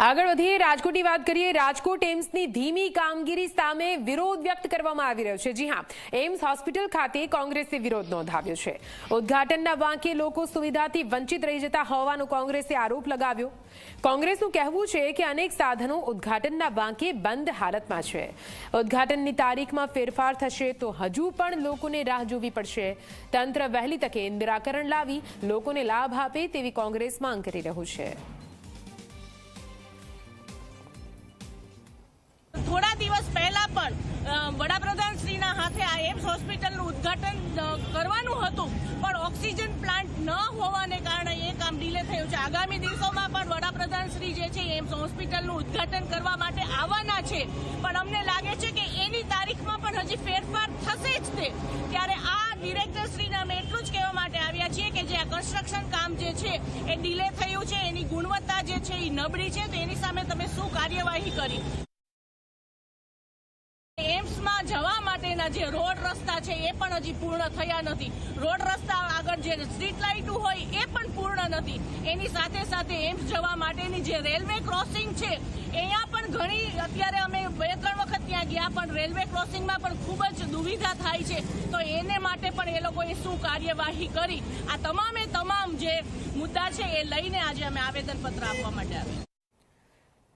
આગળ વધીએ, રાજકોટની વાત કરીએ. રાજકોટ એમ્સની ધીમી કામગીરી સામે વિરોધ વ્યક્ત કરવામાં આવી રહ્યો છે. જી હા એમ્સ હોસ્પિટલ ખાતે કોંગ્રેસે વિરોધ નોંધાવ્યો છે. ઉદ્ઘાટનના વાંકે લોકો સુવિધાથી વંચિત રહી જતા હોવાનો કોંગ્રેસે આરોપ લગાવ્યો. કોંગ્રેસનું કહેવું છે કે અનેક સાધનો ઉદ્ઘાટનના વાંકે બંધ હાલતમાં છે. ઉદ્ઘાટનની તારીખમાં ફેરફાર થશે તો હજુ પણ લોકોને રાહ જોવી પડશે. તંત્ર વહેલી તકે નિરાકરણ લાવી, લોકોને લાભ આપે તેવી કોંગ્રેસ માંગ કરી રહ્યું છે. ઉદ્ઘાટન કરવાનું હતું, પણ ઓક્સિજન પ્લાન્ટ ન હોવાને કારણે એ કામ ડીલે થયું છે. આગામી દિવસોમાં પણ વડાપ્રધાન શ્રી જે છે, એમ્સ હોસ્પિટલનું ઉદ્ઘાટન કરવા માટે આવવાના છે. પણ અમને લાગે છે કે એની તારીખમાં પણ હજી ફેરફાર થશે જ તે. ત્યારે આ ડિરેક્ટર શ્રીને અમે એટલું જ કહેવા માટે આવ્યા છીએ કે જે આ કન્સ્ટ્રક્શન કામ જે છે, એ ડીલે થયું છે, એની ગુણવત્તા જે છે, એ નબળી છે. તો એની સામે તમે શું કાર્યવાહી કરી એમ્સમાં જવા માટેના જે રોડ રસ્તા છે એ પણ હજી પૂર્ણ થયા નથી. રોડ રસ્તા આગળ જે સ્ટ્રીટ લાઇટ હોય એ પણ પૂર્ણ નથી. એની સાથે સાથે એમ્સ જવા માટેની જે રેલવે ક્રોસિંગ છે, અહીંયા પણ ઘણી, અત્યારે અમે બે, ત્રણ વખત ત્યાં ગયા, પણ રેલવે ક્રોસિંગમાં પણ ખૂબ જ દુવિધા થાય છે. તો એને માટે પણ એ લોકોએ શું કાર્યવાહી કરી? આ તમામે તમામ જે મુદ્દા છે એ લઈને આજે અમે આવેદનપત્ર આપવા માટે આવ્યા.